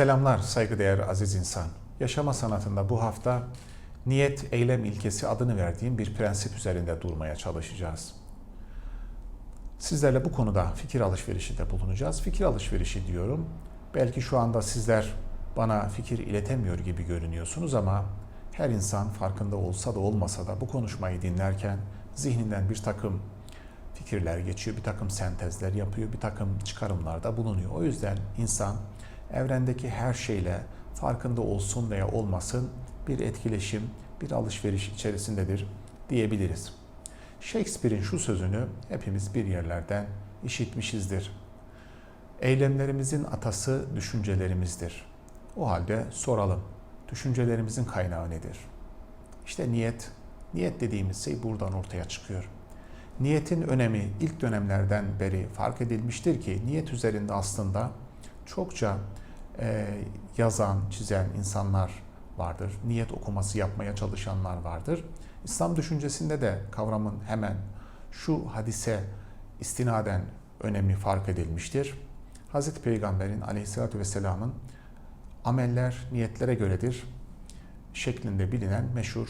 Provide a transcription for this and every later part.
Selamlar saygıdeğer aziz insan. Yaşama sanatında bu hafta niyet eylem ilkesi adını verdiğim bir prensip üzerinde durmaya çalışacağız. Sizlerle bu konuda fikir alışverişinde bulunacağız. Fikir alışverişi diyorum. Belki şu anda sizler bana fikir iletemiyor gibi görünüyorsunuz ama her insan farkında olsa da olmasa da bu konuşmayı dinlerken zihninden bir takım fikirler geçiyor, bir takım sentezler yapıyor, bir takım çıkarımlarda bulunuyor. O yüzden insan evrendeki her şeyle farkında olsun veya olmasın bir etkileşim, bir alışveriş içerisindedir diyebiliriz. Shakespeare'in şu sözünü hepimiz bir yerlerden işitmişizdir. Eylemlerimizin atası düşüncelerimizdir. O halde soralım. Düşüncelerimizin kaynağı nedir? İşte niyet. Niyet dediğimiz şey buradan ortaya çıkıyor. Niyetin önemi ilk dönemlerden beri fark edilmiştir ki niyet üzerinde aslında çokça e, yazan, çizen insanlar vardır. Niyet okuması yapmaya çalışanlar vardır. İslam düşüncesinde de kavramın hemen şu hadise istinaden önemi fark edilmiştir. Hazreti Peygamber'in aleyhissalatü vesselamın ameller niyetlere göredir şeklinde bilinen meşhur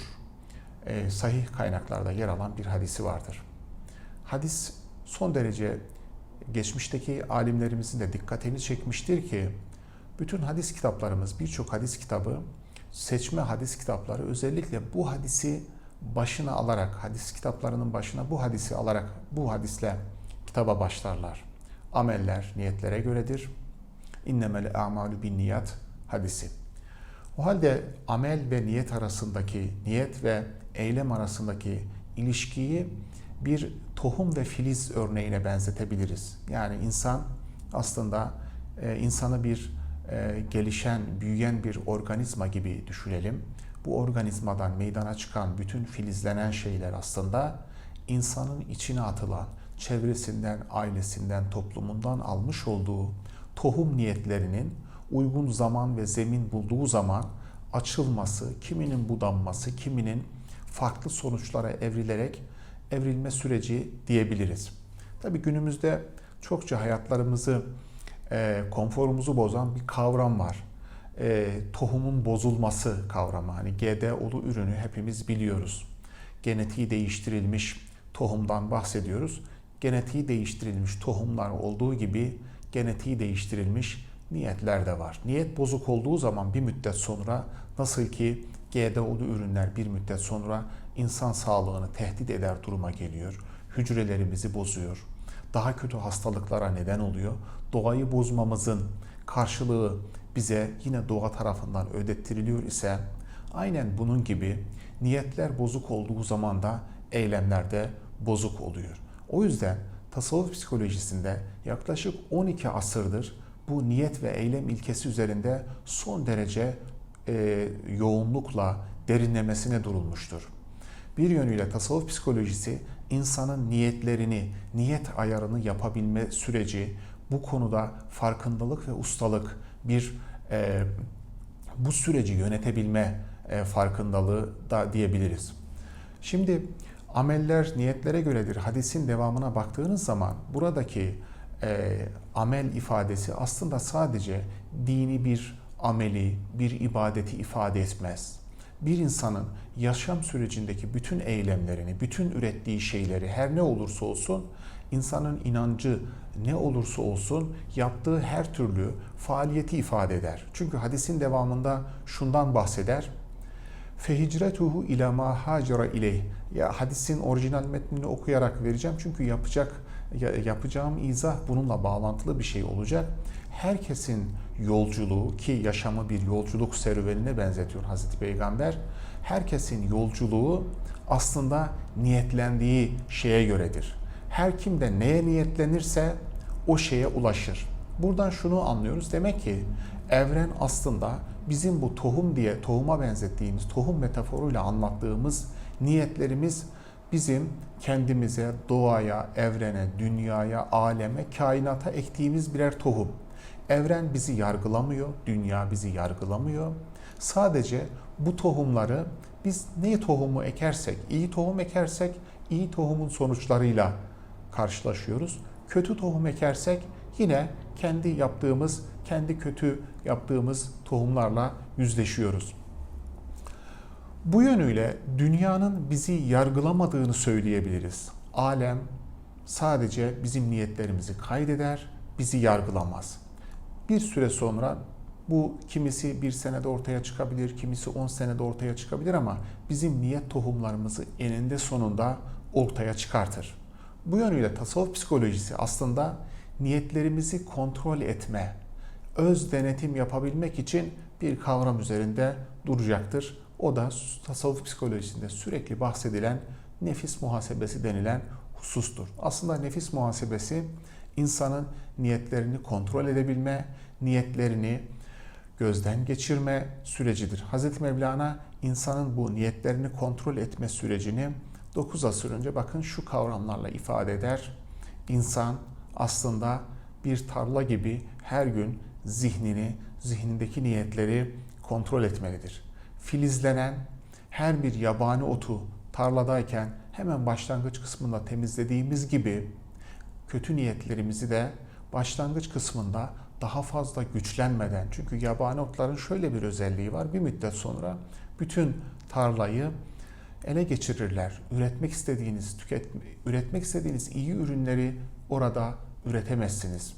e, sahih kaynaklarda yer alan bir hadisi vardır. Hadis son derece geçmişteki alimlerimizin de dikkatini çekmiştir ki bütün hadis kitaplarımız, birçok hadis kitabı, seçme hadis kitapları özellikle bu hadisi başına alarak, hadis kitaplarının başına bu hadisi alarak, bu hadisle kitaba başlarlar. Ameller niyetlere göredir. İnnemel a'malu bin niyat hadisi. O halde amel ve niyet arasındaki, niyet ve eylem arasındaki ilişkiyi bir tohum ve filiz örneğine benzetebiliriz. Yani insan aslında e, insanı bir gelişen, büyüyen bir organizma gibi düşünelim. Bu organizmadan meydana çıkan bütün filizlenen şeyler aslında insanın içine atılan, çevresinden, ailesinden, toplumundan almış olduğu tohum niyetlerinin uygun zaman ve zemin bulduğu zaman açılması, kiminin budanması, kiminin farklı sonuçlara evrilerek evrilme süreci diyebiliriz. Tabi günümüzde çokça hayatlarımızı, e, konforumuzu bozan bir kavram var. E, tohumun bozulması kavramı. Hani GDO'lu ürünü hepimiz biliyoruz. Genetiği değiştirilmiş tohumdan bahsediyoruz. Genetiği değiştirilmiş tohumlar olduğu gibi genetiği değiştirilmiş niyetler de var. Niyet bozuk olduğu zaman bir müddet sonra nasıl ki GDO'lu ürünler bir müddet sonra insan sağlığını tehdit eder duruma geliyor. Hücrelerimizi bozuyor. Daha kötü hastalıklara neden oluyor. Doğayı bozmamızın karşılığı bize yine doğa tarafından ödettiriliyor ise aynen bunun gibi niyetler bozuk olduğu zaman da eylemler de bozuk oluyor. O yüzden tasavvuf psikolojisinde yaklaşık 12 asırdır bu niyet ve eylem ilkesi üzerinde son derece e, yoğunlukla derinlemesine durulmuştur. Bir yönüyle tasavvuf psikolojisi insanın niyetlerini, niyet ayarını yapabilme süreci, bu konuda farkındalık ve ustalık bir e, bu süreci yönetebilme e, farkındalığı da diyebiliriz. Şimdi ameller niyetlere göredir. Hadisin devamına baktığınız zaman buradaki e, amel ifadesi aslında sadece dini bir ameli, bir ibadeti ifade etmez. Bir insanın yaşam sürecindeki bütün eylemlerini, bütün ürettiği şeyleri her ne olursa olsun insanın inancı ne olursa olsun yaptığı her türlü faaliyeti ifade eder. Çünkü hadisin devamında şundan bahseder. Fehicretuhu ila ma hacera ileyh. Ya hadisin orijinal metnini okuyarak vereceğim çünkü yapacak yapacağım izah bununla bağlantılı bir şey olacak. Herkesin yolculuğu ki yaşamı bir yolculuk serüvenine benzetiyor Hazreti Peygamber. Herkesin yolculuğu aslında niyetlendiği şeye göredir. Her kim de neye niyetlenirse o şeye ulaşır. Buradan şunu anlıyoruz. Demek ki evren aslında bizim bu tohum diye tohuma benzettiğimiz tohum metaforuyla anlattığımız niyetlerimiz bizim kendimize, doğaya, evrene, dünyaya, aleme, kainata ektiğimiz birer tohum. Evren bizi yargılamıyor, dünya bizi yargılamıyor. Sadece bu tohumları biz ne tohumu ekersek, iyi tohum ekersek iyi tohumun sonuçlarıyla karşılaşıyoruz. Kötü tohum ekersek yine kendi yaptığımız, kendi kötü yaptığımız tohumlarla yüzleşiyoruz. Bu yönüyle dünyanın bizi yargılamadığını söyleyebiliriz. Alem sadece bizim niyetlerimizi kaydeder, bizi yargılamaz. Bir süre sonra bu kimisi bir senede ortaya çıkabilir, kimisi 10 senede ortaya çıkabilir ama bizim niyet tohumlarımızı eninde sonunda ortaya çıkartır. Bu yönüyle tasavvuf psikolojisi aslında niyetlerimizi kontrol etme, öz denetim yapabilmek için bir kavram üzerinde duracaktır. O da tasavvuf psikolojisinde sürekli bahsedilen nefis muhasebesi denilen husustur. Aslında nefis muhasebesi insanın niyetlerini kontrol edebilme, niyetlerini gözden geçirme sürecidir. Hazreti Mevlana insanın bu niyetlerini kontrol etme sürecini 9 asır önce bakın şu kavramlarla ifade eder. İnsan aslında bir tarla gibi her gün zihnini, zihnindeki niyetleri kontrol etmelidir. Filizlenen her bir yabani otu tarladayken hemen başlangıç kısmında temizlediğimiz gibi kötü niyetlerimizi de başlangıç kısmında daha fazla güçlenmeden çünkü yabani otların şöyle bir özelliği var. Bir müddet sonra bütün tarlayı ele geçirirler. Üretmek istediğiniz, tüket, üretmek istediğiniz iyi ürünleri orada üretemezsiniz.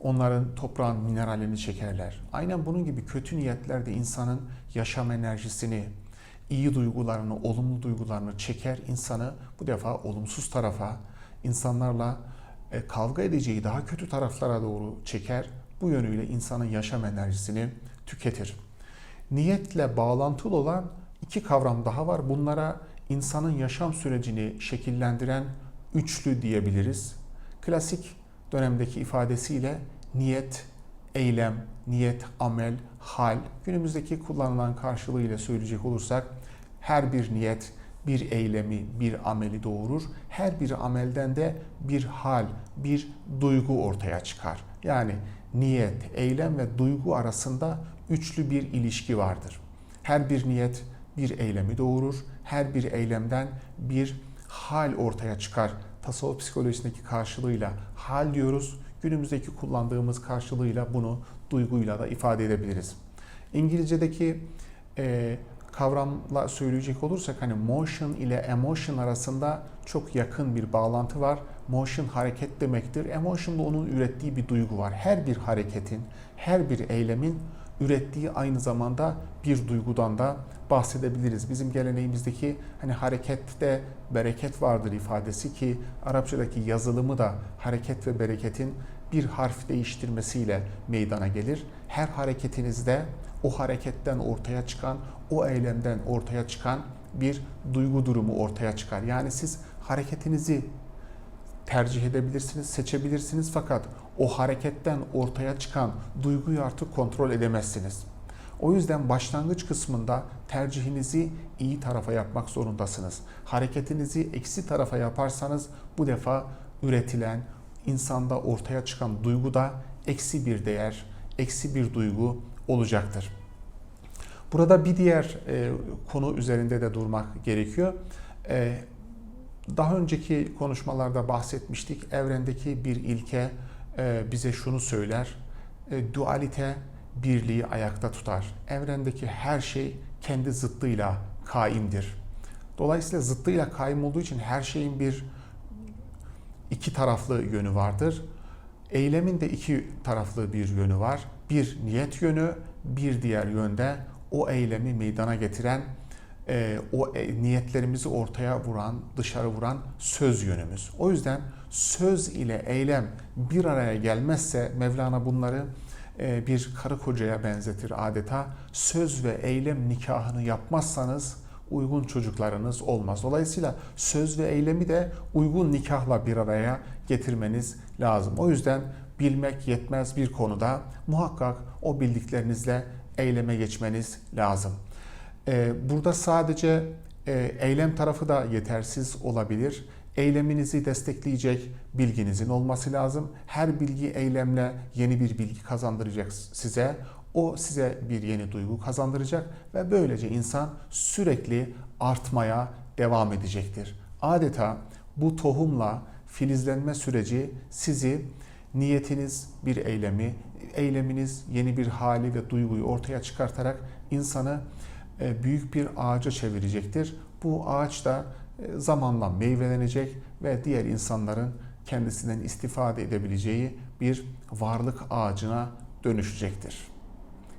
Onların toprağın mineralini çekerler. Aynen bunun gibi kötü niyetler de insanın yaşam enerjisini, iyi duygularını, olumlu duygularını çeker. insanı bu defa olumsuz tarafa, insanlarla e, kavga edeceği daha kötü taraflara doğru çeker. Bu yönüyle insanın yaşam enerjisini tüketir. Niyetle bağlantılı olan iki kavram daha var. Bunlara insanın yaşam sürecini şekillendiren üçlü diyebiliriz. Klasik dönemdeki ifadesiyle niyet, eylem, niyet, amel, hal. Günümüzdeki kullanılan karşılığıyla söyleyecek olursak her bir niyet bir eylemi, bir ameli doğurur. Her bir amelden de bir hal, bir duygu ortaya çıkar. Yani niyet, eylem ve duygu arasında üçlü bir ilişki vardır. Her bir niyet bir eylemi doğurur. Her bir eylemden bir hal ortaya çıkar. Tasavvuf psikolojisindeki karşılığıyla hal diyoruz. Günümüzdeki kullandığımız karşılığıyla bunu duyguyla da ifade edebiliriz. İngilizce'deki e, kavramla söyleyecek olursak hani motion ile emotion arasında çok yakın bir bağlantı var. Motion hareket demektir. Emotion da onun ürettiği bir duygu var. Her bir hareketin, her bir eylemin ürettiği aynı zamanda bir duygudan da bahsedebiliriz. Bizim geleneğimizdeki hani harekette bereket vardır ifadesi ki Arapçadaki yazılımı da hareket ve bereketin bir harf değiştirmesiyle meydana gelir. Her hareketinizde o hareketten ortaya çıkan, o eylemden ortaya çıkan bir duygu durumu ortaya çıkar. Yani siz hareketinizi tercih edebilirsiniz, seçebilirsiniz fakat o hareketten ortaya çıkan duyguyu artık kontrol edemezsiniz. O yüzden başlangıç kısmında tercihinizi iyi tarafa yapmak zorundasınız. Hareketinizi eksi tarafa yaparsanız bu defa üretilen, insanda ortaya çıkan duygu da eksi bir değer, eksi bir duygu olacaktır. Burada bir diğer e, konu üzerinde de durmak gerekiyor. E, daha önceki konuşmalarda bahsetmiştik. Evrendeki bir ilke e, bize şunu söyler. E, dualite birliği ayakta tutar. Evrendeki her şey kendi zıttıyla kaimdir. Dolayısıyla zıttıyla kaim olduğu için her şeyin bir iki taraflı yönü vardır. Eylemin de iki taraflı bir yönü var. Bir niyet yönü, bir diğer yönde o eylemi meydana getiren, e, o e, niyetlerimizi ortaya vuran, dışarı vuran söz yönümüz. O yüzden söz ile eylem bir araya gelmezse Mevlana bunları e, bir karı kocaya benzetir adeta. Söz ve eylem nikahını yapmazsanız uygun çocuklarınız olmaz. Dolayısıyla söz ve eylemi de uygun nikahla bir araya getirmeniz lazım. O yüzden bilmek yetmez bir konuda muhakkak o bildiklerinizle eyleme geçmeniz lazım. Ee, burada sadece e, eylem tarafı da yetersiz olabilir. Eyleminizi destekleyecek bilginizin olması lazım. Her bilgi eylemle yeni bir bilgi kazandıracak size. O size bir yeni duygu kazandıracak ve böylece insan sürekli artmaya devam edecektir. Adeta bu tohumla filizlenme süreci sizi niyetiniz bir eylemi, eyleminiz yeni bir hali ve duyguyu ortaya çıkartarak insanı büyük bir ağaca çevirecektir. Bu ağaç da e, zamanla meyvelenecek ve diğer insanların kendisinden istifade edebileceği bir varlık ağacına dönüşecektir.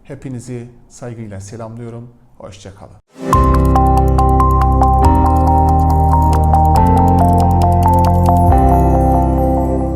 Hepinizi saygıyla selamlıyorum. Hoşçakalın.